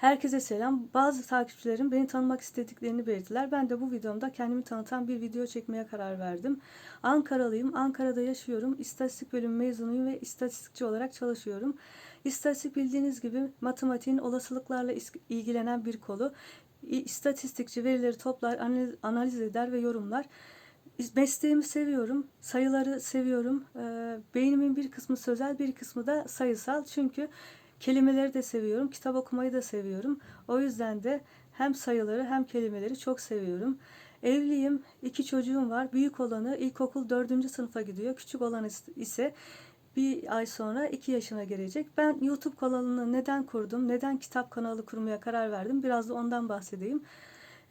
Herkese selam. Bazı takipçilerim beni tanımak istediklerini belirttiler. Ben de bu videomda kendimi tanıtan bir video çekmeye karar verdim. Ankaralıyım. Ankara'da yaşıyorum. İstatistik bölümü mezunuyum ve istatistikçi olarak çalışıyorum. İstatistik bildiğiniz gibi matematiğin olasılıklarla ilgilenen bir kolu. İstatistikçi verileri toplar, analiz, eder ve yorumlar. Mesleğimi seviyorum. Sayıları seviyorum. Beynimin bir kısmı sözel, bir kısmı da sayısal. Çünkü kelimeleri de seviyorum. Kitap okumayı da seviyorum. O yüzden de hem sayıları hem kelimeleri çok seviyorum. Evliyim. iki çocuğum var. Büyük olanı ilkokul dördüncü sınıfa gidiyor. Küçük olan is- ise bir ay sonra iki yaşına gelecek. Ben YouTube kanalını neden kurdum? Neden kitap kanalı kurmaya karar verdim? Biraz da ondan bahsedeyim.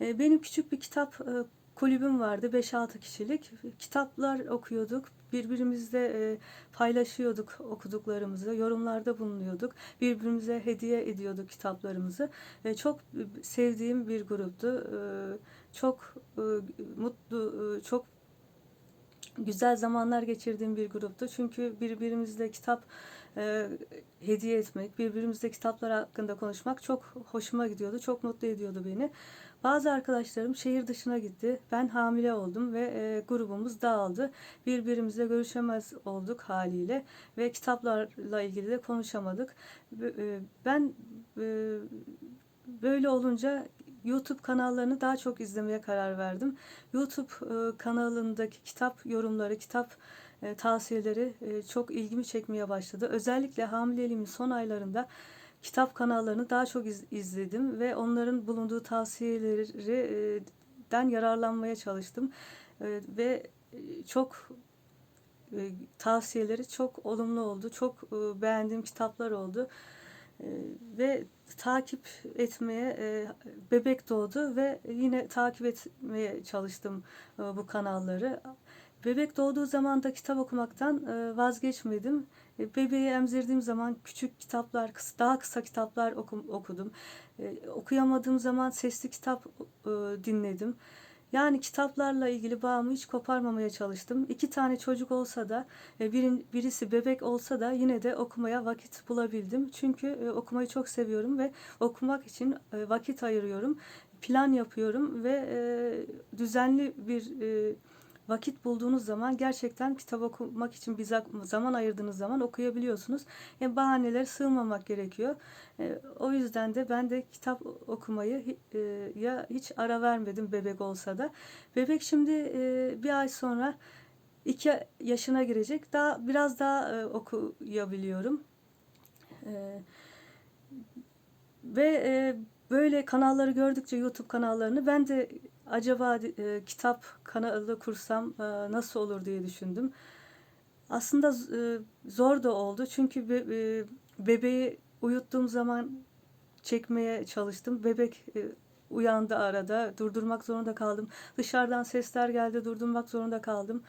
Ee, Benim küçük bir kitap e, kulübüm vardı 5-6 kişilik. Kitaplar okuyorduk. Birbirimizle e, paylaşıyorduk okuduklarımızı, yorumlarda bulunuyorduk. Birbirimize hediye ediyorduk kitaplarımızı. E, Çok sevdiğim bir gruptu. E, Çok e, mutlu, e, çok güzel zamanlar geçirdiğim bir gruptu. Çünkü birbirimizle kitap e, hediye etmek, birbirimizle kitaplar hakkında konuşmak çok hoşuma gidiyordu. Çok mutlu ediyordu beni. Bazı arkadaşlarım şehir dışına gitti. Ben hamile oldum ve e, grubumuz dağıldı. Birbirimizle görüşemez olduk haliyle ve kitaplarla ilgili de konuşamadık. E, Ben e, böyle olunca YouTube kanallarını daha çok izlemeye karar verdim. YouTube e, kanalındaki kitap yorumları, kitap e, tavsiyeleri e, çok ilgimi çekmeye başladı. Özellikle hamileliğimin son aylarında kitap kanallarını daha çok iz- izledim ve onların bulunduğu tavsiyelerden yararlanmaya çalıştım. E, ve e, çok tavsiyeleri çok olumlu oldu. Çok beğendiğim kitaplar oldu. Ve takip etmeye bebek doğdu ve yine takip etmeye çalıştım bu kanalları. Bebek doğduğu zaman da kitap okumaktan e, vazgeçmedim. E, Bebeği emzirdiğim zaman küçük kitaplar, daha kısa kitaplar okudum. E, Okuyamadığım zaman sesli kitap dinledim. Yani kitaplarla ilgili bağımı hiç koparmamaya çalıştım. İki tane çocuk olsa da, birin, birisi bebek olsa da yine de okumaya vakit bulabildim. Çünkü okumayı çok seviyorum ve okumak için vakit ayırıyorum. Plan yapıyorum ve düzenli bir vakit bulduğunuz zaman gerçekten kitap okumak için bir za- zaman ayırdığınız zaman okuyabiliyorsunuz. Yani bahanelere sığmamak gerekiyor. E, o yüzden de ben de kitap okumayı e, ya hiç ara vermedim bebek olsa da. Bebek şimdi e, bir ay sonra iki yaşına girecek. Daha biraz daha e, okuyabiliyorum. E, ve e, böyle kanalları gördükçe YouTube kanallarını ben de acaba e, kitap kanalı kursam e, nasıl olur diye düşündüm. Aslında e, zor da oldu çünkü be- e, bebeği uyuttuğum zaman çekmeye çalıştım. Bebek e, uyandı arada. Durdurmak zorunda kaldım. Dışarıdan sesler geldi. Durdurmak zorunda kaldım.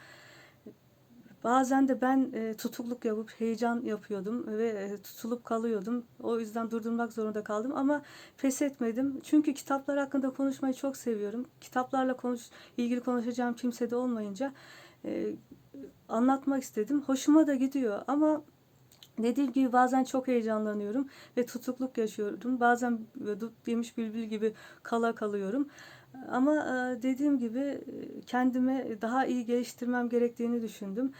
Bazen de ben e, tutukluk yapıp heyecan yapıyordum ve e, tutulup kalıyordum. O yüzden durdurmak zorunda kaldım ama pes etmedim. Çünkü kitaplar hakkında konuşmayı çok seviyorum. Kitaplarla konuş ilgili konuşacağım kimse de olmayınca e, anlatmak istedim. Hoşuma da gidiyor ama Dediğim gibi bazen çok heyecanlanıyorum ve tutukluk yaşıyorum. Bazen yemiş bülbül gibi kala kalıyorum. Ama e, dediğim gibi e, kendime daha iyi geliştirmem gerektiğini düşündüm.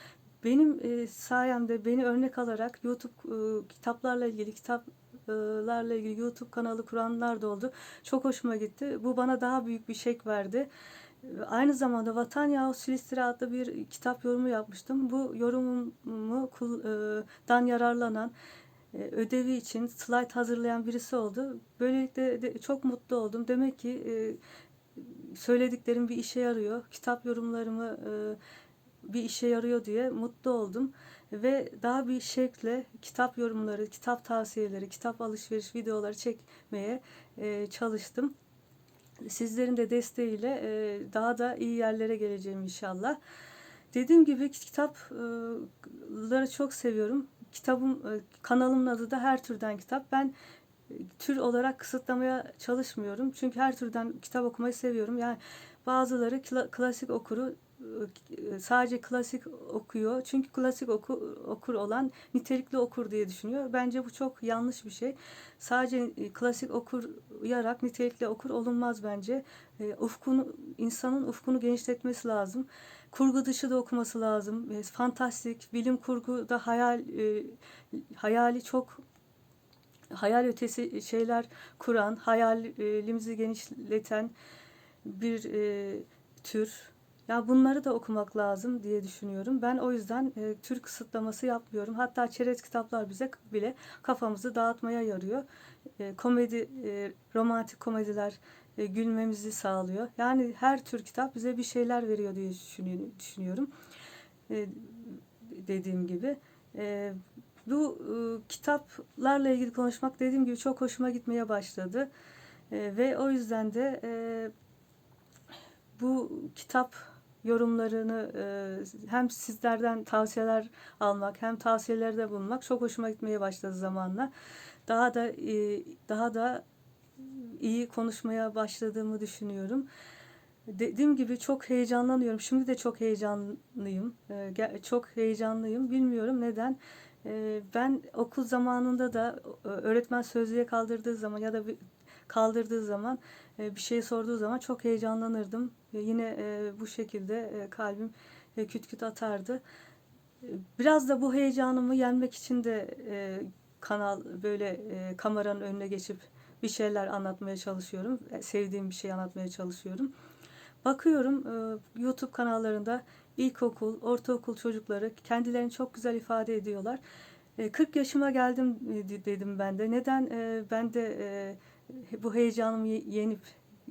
Benim e, sayemde beni örnek alarak YouTube kitaplarla ilgili kitaplarla ilgili YouTube kanalı kuranlar da oldu. Çok hoşuma gitti. Bu bana daha büyük bir şek verdi. Aynı zamanda Vatan Yahut Silistira adlı bir kitap yorumu yapmıştım. Bu yorumumu kul- e, dan yararlanan, ödevi için slide hazırlayan birisi oldu. Böylelikle de çok mutlu oldum. Demek ki söylediklerim bir işe yarıyor. Kitap yorumlarımı e, bir işe yarıyor diye mutlu oldum. Ve daha bir şekle kitap yorumları, kitap tavsiyeleri, kitap alışveriş videoları çekmeye e, çalıştım. Sizlerin de desteğiyle e, daha da iyi yerlere geleceğim inşallah. Dediğim gibi kitapları çok seviyorum. Kitabım, kanalımın adı da her türden kitap. Ben tür olarak kısıtlamaya çalışmıyorum. Çünkü her türden kitap okumayı seviyorum. Yani bazıları kla- klasik okuru, e, sadece klasik okuyor. Çünkü klasik oku, okur olan nitelikli okur diye düşünüyor. Bence bu çok yanlış bir şey. Sadece e, klasik okuyarak nitelikli okur olunmaz bence. E, ufkunu insanın ufkunu genişletmesi lazım. Kurgu dışı da okuması lazım. Fantastik, bilim kurgu da hayal hayali çok hayal ötesi şeyler kuran, hayalimizi genişleten bir e, tür. Ya bunları da okumak lazım diye düşünüyorum. Ben o yüzden e, tür kısıtlaması yapmıyorum. Hatta çerez kitaplar bize bile kafamızı dağıtmaya yarıyor. E, komedi, e, romantik komediler e, gülmemizi sağlıyor. Yani her tür kitap bize bir şeyler veriyor diye düşünü- düşünüyorum. E, dediğim gibi. E, bu e, kitaplarla ilgili konuşmak dediğim gibi çok hoşuma gitmeye başladı. E, ve o yüzden de e, bu kitap yorumlarını e, hem sizlerden tavsiyeler almak hem tavsiyelerde bulunmak çok hoşuma gitmeye başladı zamanla. Daha da e, daha da iyi konuşmaya başladığımı düşünüyorum. Dediğim gibi çok heyecanlanıyorum. Şimdi de çok heyecanlıyım. E, çok heyecanlıyım. Bilmiyorum neden. E, ben okul zamanında da öğretmen sözlüğe kaldırdığı zaman ya da kaldırdığı zaman e, bir şey sorduğu zaman çok heyecanlanırdım. Yine e, bu şekilde e, kalbim küt küt atardı. Biraz da bu heyecanımı yenmek için de kanal böyle kameranın önüne geçip bir şeyler anlatmaya çalışıyorum. Sevdiğim bir şey anlatmaya çalışıyorum. Bakıyorum YouTube kanallarında ilkokul, ortaokul çocukları kendilerini çok güzel ifade ediyorlar. E, 40 yaşıma geldim e, de- dedim ben de. Neden e, ben de e, bu heyecanımı ye- yenip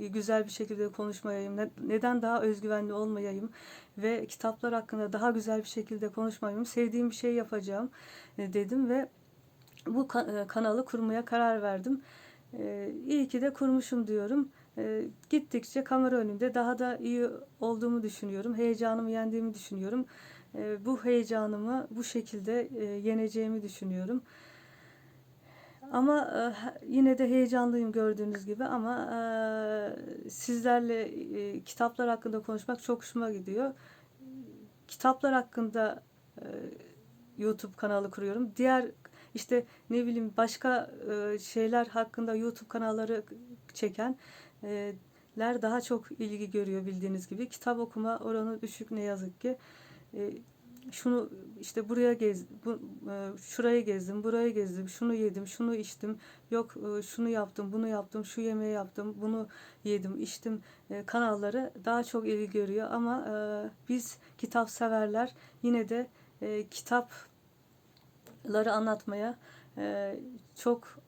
e, güzel bir şekilde konuşmayayım? Ne- Neden daha özgüvenli olmayayım ve kitaplar hakkında daha güzel bir şekilde konuşmayayım? Sevdiğim bir şey yapacağım e, dedim ve bu ka- e, kanalı kurmaya karar verdim. E, iyi ki de kurmuşum diyorum. E, gittikçe kamera önünde daha da iyi olduğumu düşünüyorum. Heyecanımı yendiğimi düşünüyorum. E, bu heyecanımı bu şekilde e, yeneceğimi düşünüyorum. Ama e, yine de heyecanlıyım gördüğünüz gibi ama e, sizlerle kitaplar hakkında konuşmak çok hoşuma gidiyor. Kitaplar hakkında YouTube kanalı kuruyorum. Diğer işte ne bileyim başka şeyler hakkında YouTube kanalları çekenler daha çok ilgi görüyor bildiğiniz gibi. Kitap okuma oranı düşük ne yazık ki. Şunu işte buraya gez, bu, şurayı gezdim, burayı gezdim, şunu yedim, şunu içtim, yok şunu yaptım, bunu yaptım, şu yemeği yaptım, bunu yedim, içtim kanalları daha çok ilgi görüyor ama biz kitap severler yine de kitapları anlatmaya çok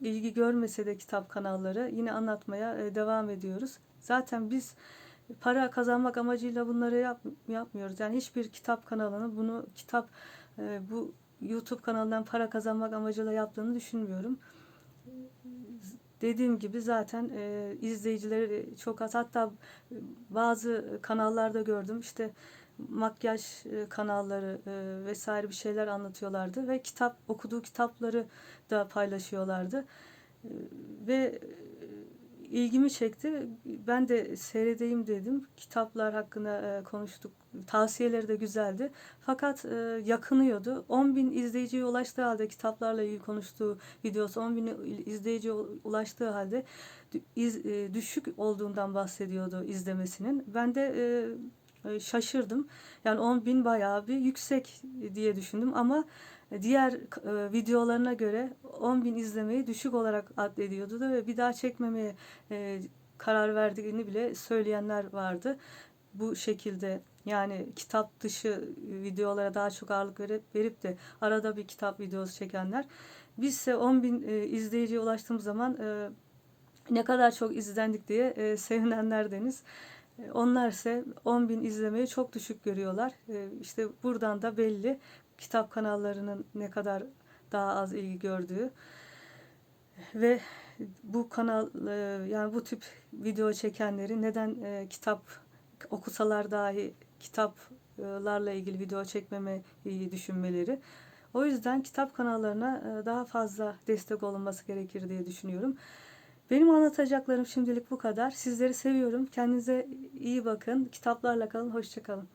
ilgi görmese de kitap kanalları yine anlatmaya e, devam ediyoruz. Zaten biz para kazanmak amacıyla bunları yap, yapmıyoruz. Yani hiçbir kitap kanalının bunu kitap e, bu YouTube kanalından para kazanmak amacıyla yaptığını düşünmüyorum. Dediğim gibi zaten e, izleyicileri çok az. Hatta bazı kanallarda gördüm. İşte makyaj e, kanalları e, vesaire bir şeyler anlatıyorlardı ve kitap okuduğu kitapları da paylaşıyorlardı. E, ve ilgimi çekti. Ben de seyredeyim dedim. Kitaplar hakkında konuştuk. Tavsiyeleri de güzeldi. Fakat yakınıyordu. 10 bin izleyiciye ulaştığı halde kitaplarla ilgili konuştuğu videosu 10 bin izleyiciye ulaştığı halde düşük olduğundan bahsediyordu izlemesinin. Ben de şaşırdım. Yani 10 bin bayağı bir yüksek diye düşündüm ama diğer e, videolarına göre 10 bin izlemeyi düşük olarak addediyordu da ve bir daha çekmemeye e, karar verdiğini bile söyleyenler vardı. Bu şekilde yani kitap dışı videolara daha çok ağırlık verip, verip de arada bir kitap videosu çekenler. Bizse 10 bin e, izleyiciye ulaştığımız zaman e, ne kadar çok izlendik diye e, sevinenlerdeniz. E, Onlar ise 10 bin izlemeyi çok düşük görüyorlar. E, İşte buradan da belli kitap kanallarının ne kadar daha az ilgi gördüğü ve bu kanal e, yani bu tip video çekenleri neden kitap okusalar dahi kitaplarla ilgili video çekmemeyi düşünmeleri. O yüzden kitap kanallarına daha fazla destek olunması gerekir diye düşünüyorum. Benim anlatacaklarım şimdilik bu kadar. Sizleri seviyorum. Kendinize iyi bakın. Kitaplarla kalın. Hoşçakalın.